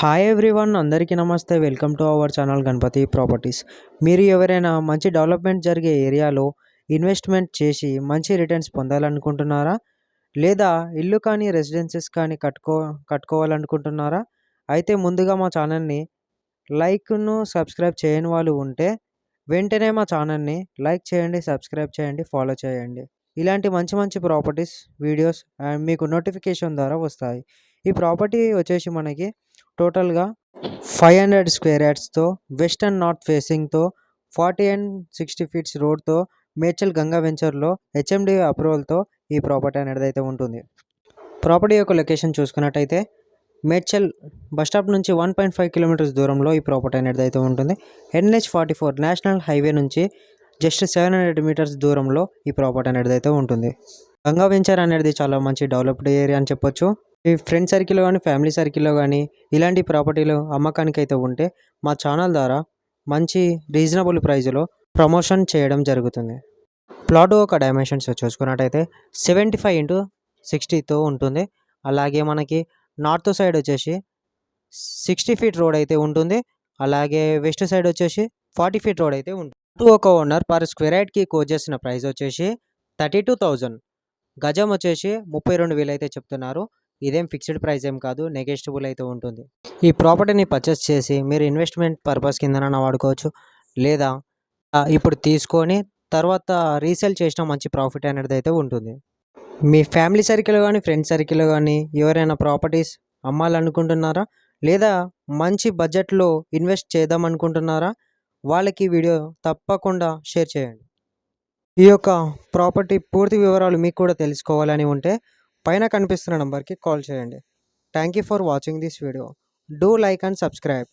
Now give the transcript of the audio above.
Hi everyone అందరికీ నమస్తే. Welcome to our channel Ganapathi properties మీరు ఎవరైనా మంచి డెవలప్మెంట్ జరిగే ఏరియాలో ఇన్వెస్ట్మెంట్ చేసి మంచి రిటర్న్స్ పొందాలనుకుంటున్నారా? లేదా ఇల్లు కానీ రెసిడెన్సెస్ కానీ కట్టుకో కట్టుకోవాలనుకుంటున్నారా? అయితే ముందుగా మా ఛానల్ని లైక్ను సబ్స్క్రైబ్ చేయని వాళ్ళు ఉంటే వెంటనే మా ఛానల్ని లైక్ చేయండి సబ్స్క్రైబ్ చేయండి ఫాలో చేయండి. ఇలాంటి మంచి మంచి ప్రాపర్టీస్ వీడియోస్ అండ్ మీకు నోటిఫికేషన్ ద్వారా వస్తాయి. ఈ ప్రాపర్టీ వచ్చేసి మనకి టోటల్గా ఫైవ్ హండ్రెడ్ స్క్వేర్ యార్డ్స్తో వెస్ట్ అండ్ నార్త్ ఫేసింగ్తో ఫార్టీ అండ్ సిక్స్టీ ఫీట్స్ రోడ్తో మేడ్చల్ గంగా వెంచర్లో హెచ్ఎండి అప్రూవల్తో ఈ ప్రాపర్టీ అనేది అయితే ఉంటుంది. ప్రాపర్టీ యొక్క లొకేషన్ చూసుకున్నట్టయితే మేడ్చల్ బస్టాప్ నుంచి వన్ పాయింట్ ఫైవ్ కిలోమీటర్స్ దూరంలో ఈ ప్రాపర్టీ అనేది అయితే ఉంటుంది. NH forty four national highway నుంచి జస్ట్ సెవెన్ హండ్రెడ్ మీటర్స్ దూరంలో ఈ ప్రాపర్టీ అనేది అయితే ఉంటుంది. గంగా వెంచర్ అనేది చాలా మంచి డెవలప్డ్ ఏరియా అని చెప్పొచ్చు. ఈ ఫ్రెండ్ సర్కిల్లో కానీ ఫ్యామిలీ సర్కిల్లో కానీ ఇలాంటి ప్రాపర్టీలు అమ్మకానికి అయితే ఉంటే మా ఛానల్ ద్వారా మంచి రీజనబుల్ ప్రైజ్లో ప్రమోషన్ చేయడం జరుగుతుంది. ప్లాట్ ఒక డైమెన్షన్స్ చూసుకున్నట్టయితే సెవెంటీ ఫైవ్ ఇంటూ సిక్స్టీతో ఉంటుంది. అలాగే మనకి నార్త్ సైడ్ వచ్చేసి సిక్స్టీ ఫీట్ రోడ్ అయితే ఉంటుంది. అలాగే వెస్ట్ సైడ్ వచ్చేసి ఫార్టీ ఫీట్ రోడ్ అయితే ఉంటుంది. టూ ఒక ఓనర్ పర్ స్క్వేర్ యార్డ్కి కోట్ చేసిన ప్రైస్ వచ్చేసి థర్టీ టూ థౌజండ్. గజం వచ్చేసి ముప్పై రెండు వేలు అయితే చెప్తున్నారు. ఇదేం ఫిక్స్డ్ ప్రైస్ ఏం కాదు నెగెస్టబుల్ అయితే ఉంటుంది. ఈ ప్రాపర్టీని పర్చేస్ చేసి మీరు ఇన్వెస్ట్మెంట్ పర్పస్ కిందన వాడుకోవచ్చు. లేదా ఇప్పుడు తీసుకొని తర్వాత రీసేల్ చేసిన మంచి ప్రాఫిట్ అనేది అయితే ఉంటుంది. మీ ఫ్యామిలీ సర్కిల్ కానీ ఫ్రెండ్ సర్కిల్ కానీ ఎవరైనా ప్రాపర్టీస్ అమ్మాలనుకుంటున్నారా? లేదా మంచి బడ్జెట్లో ఇన్వెస్ట్ చేద్దాం అనుకుంటున్నారా వాళ్ళకి వీడియో తప్పకుండా షేర్ చేయండి. ఈ యొక్క ప్రాపర్టీ పూర్తి వివరాలు మీకు కూడా తెలుసుకోవాలని ఉంటే పైన కనిపిస్తున్న నంబర్కి కాల్ చేయండి. Thank you for watching this video. Do like and subscribe.